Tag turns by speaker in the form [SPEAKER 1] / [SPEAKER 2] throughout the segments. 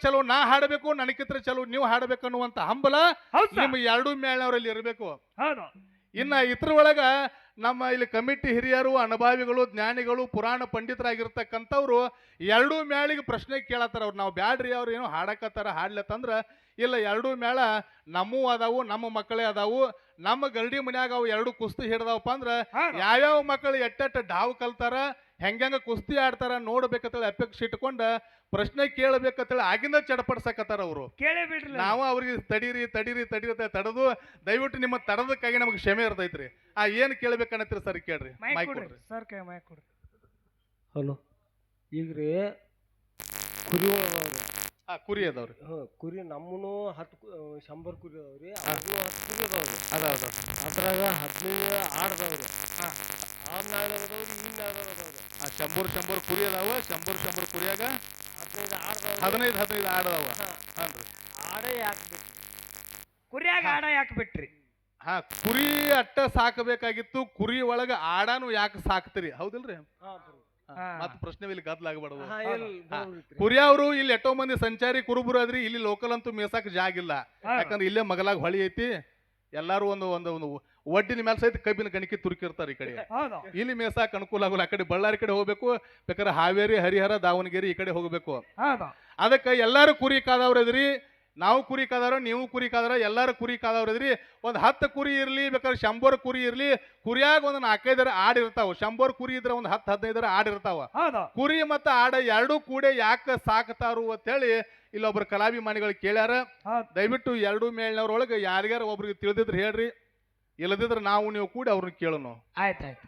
[SPEAKER 1] ಚಲೋ ನಾ ಹಾಡಬೇಕು ನನಗಿತ್ರ ಚಲೋ ನೀವು ಹಾಡಬೇಕು ಅನ್ನುವಂತ ಹಂಬಲ
[SPEAKER 2] ಹೌದ್ ಸರ್.
[SPEAKER 1] ನಿಮ್ಮ ಎರಡು ಮೇಳವರಲ್ಲಿ ಇರಬೇಕು
[SPEAKER 2] ಹೌದು
[SPEAKER 1] ಇನ್ನ ಇದ್ರ ಒಳಗ ನಮ್ಮ ಇಲ್ಲಿ ಕಮಿಟಿ ಹಿರಿಯರು ಅನುಭಾವಿಗಳು ಜ್ಞಾನಿಗಳು ಪುರಾಣ ಪಂಡಿತರಾಗಿರ್ತಕ್ಕಂಥವ್ರು ಎರಡೂ ಮೇಳಿಗೆ ಪ್ರಶ್ನೆ ಕೇಳತ್ತಾರ ಅವ್ರು ನಾವು ಬ್ಯಾಡ್ರಿ ಅವ್ರು ಏನೋ ಹಾಡಕತ್ತಾರ ಹಾಡ್ಲತ್ತಂದ್ರ ಇಲ್ಲ ಎರಡೂ ಮೇಳ ನಮ್ಮೂ ಅದಾವು ನಮ್ಮ ಮಕ್ಕಳೇ ಅದಾವು ನಮ್ಮ ಗರಡಿ ಮನ್ಯಾಗ ಅವು ಎರಡು ಕುಸ್ತಿ ಹಿಡ್ದಾವಪ್ಪ ಅಂದ್ರ
[SPEAKER 2] ಹೌದು.
[SPEAKER 1] ಯಾವ್ಯಾವ ಮಕ್ಕಳು ಎಟ್ಟೆಟ್ಟ ಡಾವ್ ಕಲ್ತಾರ ಹೆಂಗಂಗ ಕುಸ್ತಿ ಆಡ್ತಾರ ನೋಡ್ಬೇಕಂತೇಳಿ ಅಪೇಕ್ಷೆ ಇಟ್ಕೊಂಡು ಪ್ರಶ್ನೆ ಕೇಳಬೇಕಂತೇಳಿ ಆಗಿಂದ ಚಡಪಡಿಸಕತ್ತಾರ ಅವರು.
[SPEAKER 2] ಕೇಳೇ ಬಿಡ್ರಿ
[SPEAKER 1] ನಾವು. ಅವ್ರಿಗೆ ತಡೀರಿ ತಡೀರಿ ತಡೀರಿ ಅಂತ ತಡೆದು ದಯವಿಟ್ಟು ನಿಮ್ಮ ತಡದಕ್ಕಾಗಿ ನಮಗೆ ಕ್ಷಮೆ ಇರ್ತೈತ್ರಿ. ಆ ಏನು ಕೇಳ್ಬೇಕನ್ನತ್ರಿ ಸರ್ ಕೇಳ್ರಿ
[SPEAKER 2] ಮೈಕ್ ಕೊಡ್ರಿ. ಸರ್ ಕೈ ಮೈಕ್ ಕೊಡ್ರಿ.
[SPEAKER 3] ಹಲೋ ಈಗ ರೀ ಕುರಿ ಒಳಗೆ
[SPEAKER 1] ಆ ಕುರಿ ಅದಾವ್ರಿ.
[SPEAKER 3] ಹ್ಞೂ ಕುರಿ ನಮ್ಮನು ಹತ್ತು ಕು- ಶಂಬರ್ ಕುರಿ ಅದಾವ್ರಿ. ರೀ ಹತ್ತು ಕುರಿ ಅದಾವ್ರಿ.
[SPEAKER 1] ಅದ ಅದ
[SPEAKER 3] ಅದ್ರಾಗ ಹದಿನೈದು ಆಡ್ದವ್ರಿ. ಆ ನಾಳೆ ಅದಾವ್ರಿ ಈ ನಾಳೆ
[SPEAKER 1] ಆ ಶಂಬರ್ ಶಂಬರ್ ಕುರಿ ಅದಾವ ಶಂಬರ್ ಶಂಬರ್ ಕುರಿಯಾಗ
[SPEAKER 3] ಹದಿನೈದು
[SPEAKER 1] ಹದಿನೈದು ಆಡ ಅದಾವ. ಹಾನ್ರಿ
[SPEAKER 3] ಆಡೇ ಯಾಕೆ
[SPEAKER 2] ಕುರಿಯಾಗ ಆಡ ಯಾಕೆ ಬಿಟ್ರಿ?
[SPEAKER 1] ಹಾ ಕುರಿ ಅಟ್ಟ ಸಾಕಬೇಕಾಗಿತ್ತು ಕುರಿ ಒಳಗ ಆಡಾನು ಯಾಕೆ ಸಾಕ್ತಿರಿ? ಹೌದಿಲ್ರಿ. ಮತ್ ಪ್ರಶ್ನೆ ಇಲ್ಲಿ ಗದ್ಲಾಗಬಾರ್ದು
[SPEAKER 3] ಹಾಂ ಎಲ್ಲಿ
[SPEAKER 1] ಕುರಿ ಅವರು ಇಲ್ಲಿ ಎಷ್ಟೋ ಮಂದಿ ಸಂಚಾರಿ ಕುರುಬರು ಆದ್ರಿ ಇಲ್ಲಿ ಲೋಕಲ್ ಅಂತೂ ಮೇಸಾಕ್ ಜಾಗ ಇಲ್ಲ. ಯಾಕಂದ್ರೆ ಇಲ್ಲೇ ಮಗಲಾಗ ಹೊಳಿ ಐತಿ. ಎಲ್ಲಾರು ಒಂದು ಒಂದು ಒಂದು ಒಡ್ಡಿನ ಮೇಲೆ ಸಹಿತ ಕಬ್ಬಿನ ಗಣಿಕೆ ತುರುಕಿರ್ತಾರೆ ಈ ಕಡೆ.
[SPEAKER 2] ಹೌದು.
[SPEAKER 1] ಇಲ್ಲಿ ಮೇಸಾಕ್ ಅನುಕೂಲ ಆಗೋಲ್ಲ. ಆ ಕಡೆ ಬಳ್ಳಾರಿ ಕಡೆ ಹೋಗ್ಬೇಕು ಬೇಕಾದ್ರೆ ಹಾವೇರಿ ಹರಿಹರ ದಾವಣಗೆರೆ ಈ ಕಡೆ ಹೋಗ್ಬೇಕು.
[SPEAKER 2] ಹೌದು.
[SPEAKER 1] ಅದಕ್ಕೆ ಎಲ್ಲಾರು ಕುರಿ ಕಾದವ್ರ ಇದ್ರಿ ನಾವು ಕುರಿ ಕಾದವ್ರ ನೀವು ಕುರಿ ಕಾದವ್ರ ಎಲ್ಲಾರು ಕುರಿ ಕಾದವ್ರ ಇದ್ರಿ. ಒಂದ್ ಹತ್ತು ಕುರಿ ಇರ್ಲಿ ಬೇಕಾದ್ರೆ ಶಂಬರ್ ಕುರಿ ಇರ್ಲಿ ಕುರಿಯಾಗ ಒಂದ್ ನಾಲ್ಕೈದರ ಆಡ್ ಇರ್ತಾವ. ಶಂಬರ್ ಕುರಿ ಇದ್ರೆ ಒಂದ್ ಹತ್ತು ಹದಿನೈದರ ಆಡ್ ಇರ್ತಾವ.
[SPEAKER 2] ಹೌದು.
[SPEAKER 1] ಕುರಿ ಮತ್ತು ಆಡ ಎರಡೂ ಕೂಡೆ ಯಾಕೆ ಸಾಕ್ತಾರು ಅಂತೇಳಿ ಇಲ್ಲೊಬ್ರು ಕಲಾಭಿಮಾನಿಗಳು ಕೇಳ್ಯಾರ. ದಯವಿಟ್ಟು ಎರಡು ಮೇಳ್ನವ್ರೊಳಗೆ ಯಾರಿಗಾರ ಒಬ್ರಿಗೆ ತಿಳಿದಿದ್ರೆ ಹೇಳ್ರಿ. ಇಲ್ಲದಿದ್ರೆ ನಾವು ನೀವು ಕೂಡಿ ಅವ್ರನ್ನ ಕೇಳೋಣ.
[SPEAKER 2] ಆಯ್ತು ಆಯ್ತು.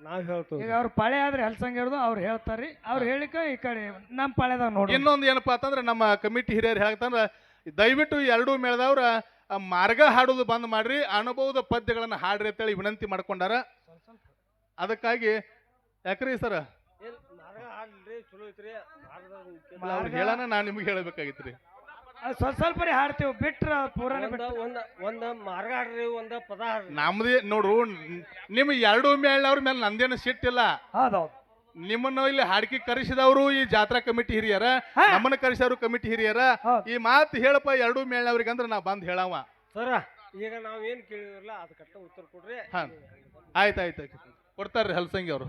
[SPEAKER 3] ನಾವು ಹೇಳ್ತೇವೆ.
[SPEAKER 2] ಈಗ ಅವ್ರ ಪಳೆ ಆದ್ರೆ ಹೆಲ್ಸಂಗ ಹಿಡ್ದು ಅವ್ರು ಹೇಳ್ತಾರ್ರಿ. ಅವ್ರು ಹೇಳಿಕ ಈ ಕಡೆ ನಮ್ಮ ಪಳೆದಾಗ ನೋಡಿ.
[SPEAKER 1] ಇನ್ನೊಂದು ಏನಪ್ಪಾ ಅಂತಂದ್ರೆ ನಮ್ಮ ಕಮಿಟಿ ಹಿರಿಯರು ಹೇಳ್ತಂದ್ರ ದಯವಿಟ್ಟು ಎರಡು ಮೇಳದವ್ರ ಆ ಮಾರ್ಗ ಹಾಡೋದು ಬಂದ್ ಮಾಡ್ರಿ ಅನುಭವದ ಪದ್ಯಗಳನ್ನು ಹಾಡ್ರಿ ಅಂತೇಳಿ ವಿನಂತಿ ಮಾಡ್ಕೊಂಡಾರ. ಅದಕ್ಕಾಗಿ ಯಾಕ್ರಿ ಸರ್?
[SPEAKER 3] ಚಲೋ ಐತ್ರಿ
[SPEAKER 1] ಹೇಳನ ನಾನು ನಿಮ್ಗೆ ಹೇಳಬೇಕಾಗಿತ್ರಿ.
[SPEAKER 2] ಸ್ವಲ್ಪ ಸ್ವಲ್ಪ ರೀ ಹಾಡ್ತೇವೆ. ಬಿಟ್ರ ಪೂರಾನ
[SPEAKER 3] ಬಿಟ್ಟ
[SPEAKER 2] ಬಿಟ್ರ.
[SPEAKER 3] ಒಂದ ಒಂದ ಮಾರ್ಗ ಹಾಡ್ರಿ ಒಂದ ಪದ
[SPEAKER 1] ನಮ್ದೇ ನೋಡ್ರು ನಿಮ್ ಎರಡು ಮೇಳ್ನವ್ರ ಮೇಲೆ ನಂದೇನು ಸಿಟ್ಟಿಲ್ಲ.
[SPEAKER 2] ಹೌದೌದು.
[SPEAKER 1] ನಿಮ್ಮನ್ನ ಇಲ್ಲಿ ಹಾಡ್ಕಿ ಕರೆಸಿದವರು ಈ ಜಾತ್ರಾ ಕಮಿಟಿ ಹಿರಿಯರ. ನಮ್ಮನ್ನ ಕರೆಸಿದವರು ಕಮಿಟಿ ಹಿರಿಯರ ಈ ಮಾತು ಹೇಳಪ್ಪ ಎರಡು ಮೇಳ್ನವ್ರಿಗೆ ಅಂದ್ರೆ ನಾ ಬಂದ್ ಹೇಳವ.
[SPEAKER 3] ಸರ ಈಗ ನಾವ್ ಏನ್ ಕೇಳಿದ್ರಲ್ಲ ಅದಕ್ಕೆ ಕಟ್ಟ ಉತ್ತರ ಕೊಡ್ರಿ.
[SPEAKER 1] ಹಾ. ಆಯ್ತು ಆಯ್ತು ಆಯ್ತು. ಕೊಡ್ತಾರ್ರಿ ಹಲ್ಸಂಗಿ ಅವರು.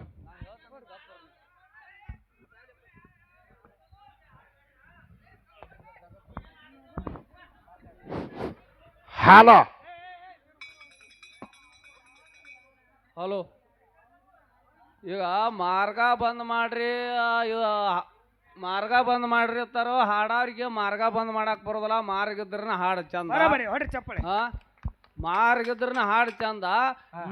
[SPEAKER 1] ಹಲೋ.
[SPEAKER 4] ಹಲೋ. ಈಗ ಮಾರ್ಗ ಬಂದ್ ಮಾಡ್ರಿ ಇವ ಮಾರ್ಗ ಬಂದ್ ಮಾಡ್ರಿ ಅಂತಾರ ಹಾಡೋರಿಗೆ ಮಾರ್ಗ ಬಂದ್ ಮಾಡಕ್ ಬರೋದಲ್ಲ. ಮಾರ್ಗ ಇದ್ರನ ಹಾಡು ಚಂದ.
[SPEAKER 2] ಬರಬರಿ ಹೊಡ್ರಿ ಚಪ್ಪಳೆ
[SPEAKER 4] ಹಾ ಮಾರ್ಗ ಇದ್ರನ ಹಾಡು ಚಂದ.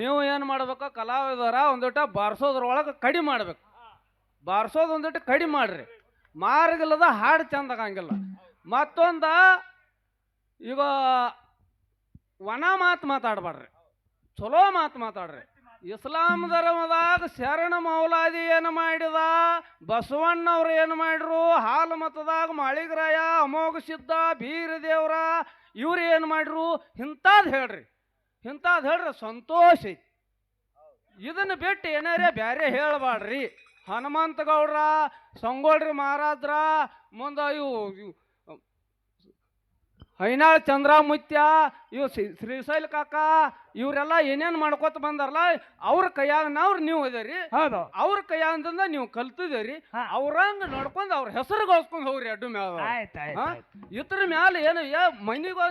[SPEAKER 4] ನೀವು ಏನ್ ಮಾಡ್ಬೇಕು ಕಲಾವಿದರ ಒಂದಿಟ ಬಾರ್ಸೋದ್ರೊಳಗೆ ಕಡಿಮೆ ಮಾಡ್ಬೇಕು. ಬಾರ್ಸೋದ್ ಒಂದಿಟ್ಟು ಕಡಿಮೆ ಮಾಡ್ರಿ. ಮಾರ್ಗ ಇಲ್ಲದ ಹಾಡು ಚಂದ ಆಗಂಗಿಲ್ಲ. ಮತ್ತೊಂದ ಈಗ ವನ ಮಾತು ಮಾತಾಡ್ಬಾರ್ರಿ. ಚಲೋ ಮಾತು ಮಾತಾಡ್ರಿ. ಇಸ್ಲಾಂ ಧರ್ಮದಾಗ ಶರಣ ಮೌಲಾದಿ ಏನು ಮಾಡಿದ? ಬಸವಣ್ಣವ್ರು ಏನು ಮಾಡ್ರು? ಹಾಲು ಮತದಾಗ ಮಾಳಿಗರಾಯ, ಅಮೋಘ ಸಿದ್ಧ, ಬೀರ ದೇವ್ರ, ಇವ್ರು ಏನು ಮಾಡ್ರು? ಇಂಥದ್ದು ಹೇಳ್ರಿ. ಇಂಥದ್ದು ಹೇಳ್ರಿ, ಸಂತೋಷ ಇದನ್ನು ಬಿಟ್ಟು ಏನಾರೇ ಬೇರೆ ಹೇಳಬಾಡ್ರಿ. ಹನುಮಂತ ಗೌಡ್ರ ಸಂಗೋಳ್ರಿ ಮಹಾರಾಜ್ರ, ಮುಂದ ಇವು ಹೈನಾಳ್ ಚಂದ್ರಮುತ್ಯ ಇವು ಶ್ರೀ- ಶ್ರೀಶೈಲ ಕಾಕ ಇವರೆಲ್ಲ ಏನೇನು ಮಾಡ್ಕೊತ ಬಂದಾರಲ್ಲ ಅವ್ರ ಕೈಯಾಗ ನಾವ್ರು ನೀವು ಇದೀರಿ.
[SPEAKER 2] ಹೌದು.
[SPEAKER 4] ಅವ್ರ ಕೈಯಾಗಿಂದ ನೀವು ಕಲ್ತಿದ್ದೀರಿ. ಅವ್ರಂಗ ನೋಡ್ಕೊಂಡು ಅವ್ರ ಹೆಸರು ಗಳಿಸ್ಕೊಂಡು ಹೋಗ್ರಿ ಅಡ್ಡು ಮ್ಯಾಲ? ಇದ್ರ ಮ್ಯಾಲ ಏನು ಮನಿಗೋ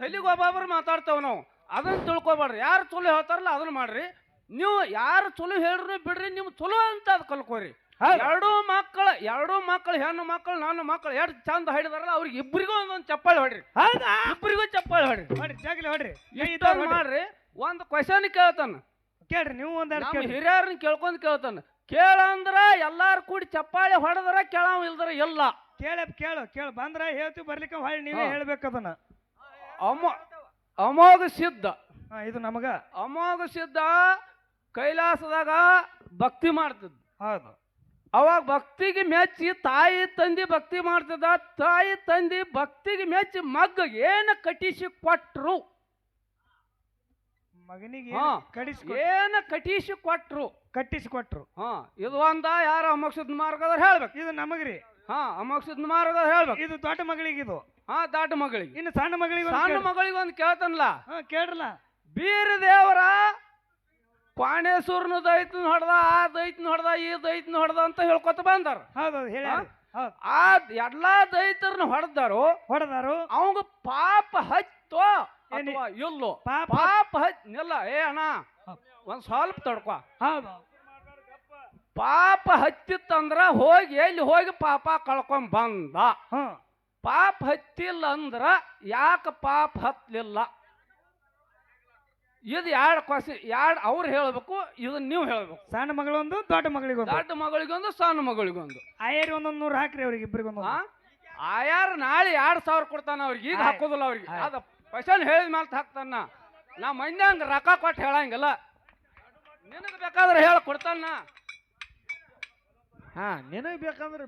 [SPEAKER 4] ತಲೆಗೆ ಒಬ್ಬೊಬ್ರು ಮಾತಾಡ್ತೇವೆ ನಾವು. ಅದನ್ನ ತಿಳ್ಕೊಬೇಡ್ರಿ. ಯಾರು ಚಲೋ ಹೇಳ್ತಾರಲ್ಲ ಅದನ್ನ ಮಾಡ್ರಿ. ನೀವು ಯಾರು ಚಲೋ ಹೇಳ್ರಿ ಬಿಡ್ರಿ ನಿಮ್ ಚಲೋ ಅಂತ ಅದ್ ಕಲ್ಕೋರಿ. ಎರಡೂ ಮಕ್ಕಳು ಎರಡೂ ಮಕ್ಕಳು ಹೆಣ್ಣು ಮಕ್ಕಳು ನನ್ನ ಮಕ್ಕಳು ಎರಡು ಚಂದ ಹಿಡಿದಾರಲ್ಲ ಅವ್ರಿಗೆ ಇಬ್ಬರಿಗೂ ಒಂದೊಂದು ಚಪ್ಪಾಳಿ ಹೊಡ್ರಿ.
[SPEAKER 2] ಹೌದಾ?
[SPEAKER 4] ಇಬ್ಬರಿಗೂ ಚಪ್ಪಾಳಿ ಹೊಡ್ರಿ.
[SPEAKER 2] ಹೊಡ್ರಿ ಜಗಲಿ ಹೊಡ್ರಿ.
[SPEAKER 4] ಇಷ್ಟೊಂದು ಮಾಡ್ರಿ ಒಂದು ಕ್ವಶನ್ ಕೇಳ್ತಾನ.
[SPEAKER 2] ಕೇಳ್ರಿ ನೀವು ಒಂದ್
[SPEAKER 4] ಹಿರಿಯರನ್ನ ಕೇಳ್ಕೊಂಡ್ ಕೇಳ್ತಾನ. ಕೇಳಂದ್ರ ಎಲ್ಲಾರು ಕೂಡಿ ಚಪ್ಪಾಳಿ ಹೊಡೆದ್ರ ಕೇಳಾವ ಇಲ್ದ್ರ ಇಲ್ಲ.
[SPEAKER 2] ಕೇಳ ಕೇಳು ಕೇಳು. ಬಂದ್ರ ಹೇಳ್ತೀವಿ ಬರ್ಲಿಕ್ಕೆ ಹೊಳ್ಳಿ ನೀವೇ. ಹೇಳ್ಬೇಕು ಅದನ್ನ.
[SPEAKER 4] ಅಮೋ ಅಮೋಘ ಸಿದ್ಧ.
[SPEAKER 2] ಹಾ ಇದು ನಮಗ.
[SPEAKER 4] ಅಮೋಘ ಸಿದ್ಧ ಕೈಲಾಸದಾಗ ಭಕ್ತಿ ಮಾಡ್ತಿದ್
[SPEAKER 2] ಹೌದು.
[SPEAKER 4] ಅವಾಗ ಭಕ್ತಿಗೆ ಮೆಚ್ಚಿ ತಾಯಿ ತಂದಿ ಭಕ್ತಿ ಮಾಡ್ತದ ತಾಯಿ ತಂದಿ ಭಕ್ತಿಗೆ ಮೆಚ್ಚಿ ಮಗ್ಗ ಏನು ಕಟ್ಟಿಸಿ ಕೊಟ್ರು?
[SPEAKER 2] ಮಗನಿಗೆ. ಕಡಿಸಿ
[SPEAKER 4] ಏನು ಕಟ್ಟಿಸಿ ಕೊಟ್ರು?
[SPEAKER 2] ಕಟ್ಟಿಸಿ ಕೊಟ್ರು.
[SPEAKER 4] ಹಾ ಇದು ಒಂದ ಯಾರ ಅಮಕ್ಷದ ಮಾರ್ಗದ ಮಾರ್ಗದವ್ರು ಹೇಳ್ಬೇಕು.
[SPEAKER 2] ಇದು ನಮಗ್ರಿ.
[SPEAKER 4] ಹಾ ಅಮೋಕ್ಷದ ಮಾರ್ಗದವ್ರು ಹೇಳ್ಬೇಕು.
[SPEAKER 2] ಇದು ದೊಡ್ಡ ಮಗಳಿಗೆ ಇದು.
[SPEAKER 4] ಹಾ ದೊಡ್ಡ ಮಗಳಿಗೆ.
[SPEAKER 2] ಇನ್ನು ಸಣ್ಣ ಮಗಳಿಗೆ
[SPEAKER 4] ಸಣ್ಣ ಮಗಳಿಗೆ ಒಂದು ಕೇಳ್ತಾನಲ್ಲ?
[SPEAKER 2] ಹಾ ಕೇಳ್ರಲ್ಲ.
[SPEAKER 4] ಬೀರ ದೇವರ ಪಾಣೇಶ್ವರನ ದೈತ್ನ ಹೊಡೆದ ಆ ದೈತ್ನ ಹೊಡೆದ ಈ ದೈತ್ನ ಹೊಡೆದ ಅಂತ ಹೇಳ್ಕೊತ ಬಂದಾರ.
[SPEAKER 2] ಹೌದೌದು ಹೇಳಿ
[SPEAKER 4] ಆ ಎಲ್ಲಾ ದೈತರನ್ನ ಹೊಡೆದಾರು.
[SPEAKER 2] ಹೊಡೆದಾರು.
[SPEAKER 4] ಅವಂಗ ಪಾಪ ಅಥವಾ ಇಲ್ಲೋ?
[SPEAKER 2] ಪಾಪ
[SPEAKER 4] ಹತ್ ಏ ಅಣ್ಣ ಒಂದ್ ಸ್ವಲ್ಪ ತಡ್ಕೊ. ಪಾಪ ಹತ್ತಿತ್ತಂದ್ರ ಹೋಗಿ ಎಲ್ಲಿ ಹೋಗಿ ಪಾಪ ಕಳ್ಕೊಂಡ್ ಬಂದ? ಪಾಪ ಹತ್ತಿಲ್ಲ ಅಂದ್ರ ಯಾಕ ಪಾಪ ಹತ್ಲಿಲ್ಲ? ಇದು ಎರಡು ಕ್ವಶನ್ ಎರಡು ಅವ್ರು ಹೇಳಬೇಕು ಇದನ್ನ ನೀವು ಹೇಳಬೇಕು.
[SPEAKER 2] ಸಣ್ಣ ಮಗಳೊಂದು ದೊಡ್ಡ ಮಗಳಿಗೊಂದು.
[SPEAKER 4] ದೊಡ್ಡ ಮಗಳಿಗೊಂದು ಸಣ್ಣ ಮಗಳಿಗೊಂದು.
[SPEAKER 2] ಆಯರ್ ಒಂದೊಂದು ನೂರು ಹಾಕ್ರಿ ಅವ್ರಿಗೆ ಇಬ್ಬರಿಗೊಂದು
[SPEAKER 4] ಆಯಾರ ನಾಳೆ ಎರಡು ಸಾವಿರ ಕೊಡ್ತಾನ ಅವ್ರಿಗೆ ಈಗ ಹಾಕೋದಿಲ್ಲ ಅವ್ರಿಗೆ. ಅದು ಕ್ವಶನ್ ಹೇಳಿದ ಮೇಲೆ ಹಾಕ್ತಾನ ನಾ. ಹಂಗೆ ರೊಕ್ಕ ಕೊಟ್ಟು ಹೇಳಂಗಿಲ್ಲ. ನಿನಗೆ ಬೇಕಾದ್ರೆ ಹೇಳಿ ಕೊಡ್ತಾನ
[SPEAKER 3] ಹಾ ನಿನಗೆ ಬೇಕಂದ್ರೆ